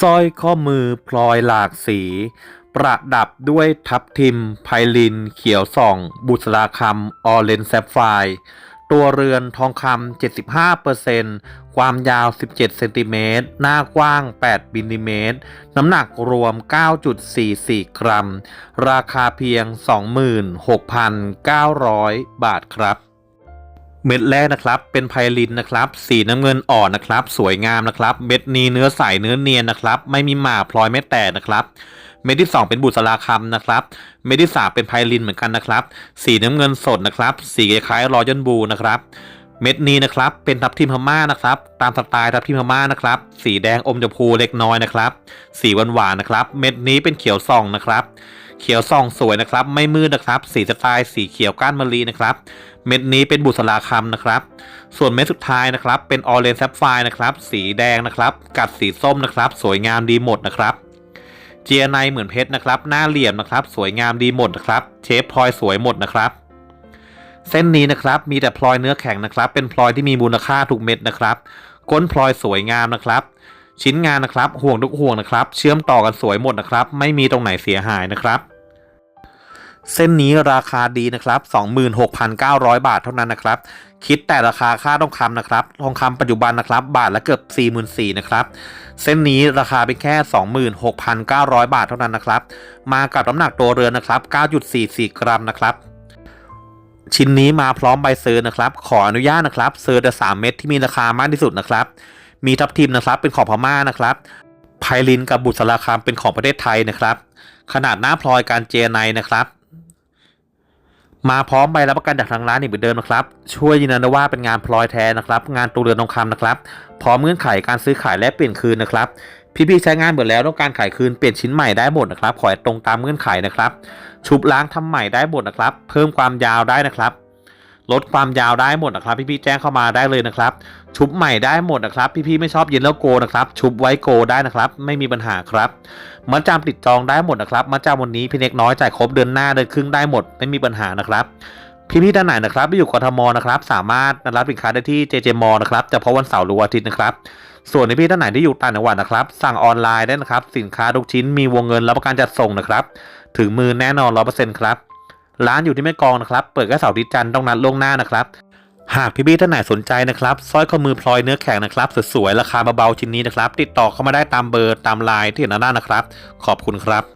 สร้อยข้อมือพลอยหลากสี ประดับด้วยทับทิม ไพลิน เขียวส่อง บุษราคำออเรนแซฟไฟร์ตัวเรือนทองคำ75%ความยาว 17 เซนติเมตร หน้ากว้าง 8มิลลิเมตร น้ำหนักรวม 9.44 กรัม ราคาเพียง 26,900 บาทครับ เม็ดแรกนะครับ เป็นไพลินนะครับ สีน้ำเงินอ่อนนะครับ สวยงามนะครับ เม็ดนี้เนื้อใสเนื้อเนียนนะครับ ไม่มีหมาพลอยแม้แต่นะครับเม็ดที่ 2 เป็นบุษราคำนะครับ เม็ดที่ 3 เป็นไพลินเหมือนกันนะครับ สีน้ำเงินสดนะครับ สีคล้ายรอยันบูนะครับ เม็ดนี้นะครับ เป็นทับทิมพม่านะครับ ตามสไตล์ทับทิมพม่านะครับ สีแดงอมชมพูเล็กน้อยนะครับ สีหวานๆนะครับ เม็ดนี้เป็นเขียวส่องนะครับเขียวส่องสวยนะครับ ไม่มืดนะครับ สีสไตล์สีเขียวก้านมะลินะครับ เม็ดนี้เป็นบุษราคำนะครับ ส่วนเม็ดสุดท้ายนะครับ เป็นออเรนแซฟไฟนะครับ สีแดงนะครับ กัดสีส้มนะครับ สวยงามดีหมดนะครับเจียไนเหมือนเพชรนะครับ หน้าเหลี่ยมนะครับ สวยงามดีหมดนะครับเชฟพลอยสวยหมดนะครับ เส้นนี้นะครับมีแต่พลอยเนื้อแข็งนะครับ เป็นพลอยที่มีมูลค่าทุกเม็ดนะครับ ก้นพลอยสวยงามนะครับ ชิ้นงานนะครับ ห่วงทุกห่วงนะครับ เชื่อมต่อกันสวยหมดนะครับ ไม่มีตรงไหนเสียหายนะครับ เส้นนี้ราคาดีนะครับ 26,900 บาทเท่านั้นนะครับ คิดแต่ราคาค่าทองคำนะครับทองคำปัจจุบันนะครับ บาทละเกือบ 44,000นะครับ เส้นนี้ราคาเป็นแค่ 26,900 บาทเท่านั้นนะครับ มากับน้ำหนักตัวเรือนนะครับ 9.44 กรัมนะครับชิ้นนี้มาพร้อมใบเซอร์นะครับ ขออนุญาตนะครับ เซอร์แต่3เม็ดที่มีราคามากที่สุดนะครับ มีทับทิมนะครับเป็นของพม่านะครับไพลินกับบุษราคำเป็นของประเทศไทยนะครับ ขนาดหน้าพลอยการเจไนนะครับ มาพร้อมใบรับประกันจากทางร้านอีกเหมือนเดิมนะครับ ช่วยยืนยันว่าเป็นงานพลอยแท้นะครับ งานตัวเรือนทองคำนะครับ พร้อมเงื่อนไขการซื้อขายและเปลี่ยนคืนนะครับ พี่ๆใช้งานหมดแล้วต้องการขายคืนเปลี่ยนชิ้นใหม่ได้หมดนะครับ ขอตรงตามเงื่อนไขนะครับ ชุบล้างทำใหม่ได้หมดนะครับ เพิ่มความยาวได้นะครับ ลดความยาวได้หมดนะครับ พี่ๆแจ้งเข้ามาได้เลยนะครับ ชุบใหม่ได้หมดนะครับ พี่ๆไม่ชอบเย็นแล้วโกนะครับ ชุบไว้โกได้นะครับ ไม่มีปัญหาครับมัดจำติดจองได้หมดนะครับมัดจำวันนี้พี่เล็กน้อยจ่ายครบเดือนหน้าเดือนครึ่งได้หมด ไม่มีปัญหานะครับพี่ๆท่านไหนนะครับที่อยู่กทมนะครับ สามารถรับสินค้าได้ที่ JJ m นะครับแต่เพาะวันเสาร์หรือวันอาทิตย์นะครับ ส่วนพี่ท่านไหนที่อยู่ต่างจังหวัดนะครับ สั่งออนไลน์ได้นะครับ สินค้าทุกชิ้นมีวงเงินรับประกันจัดส่งนะครับ ถึงมือแน่นอนร้อเปอร์เซ็นต์ครับ ร้านอยู่ที่แม่กองนะครับ เปิดแค่เสาร์อาทิตย์จันทร์ต้องนัดล่วงหน้านะครับ หากพี่ๆท่านไหนสนใจนะครับสร้อยข้อมือพลอยเนื้อแข็งนะครับสวยๆราคาเบาๆชิ้นนี้นะครับ ติดต่อเข้ามาได้ตามเบอร์ตามไลน์ที่เห็นหน้านะครับ ขอบคุณครับ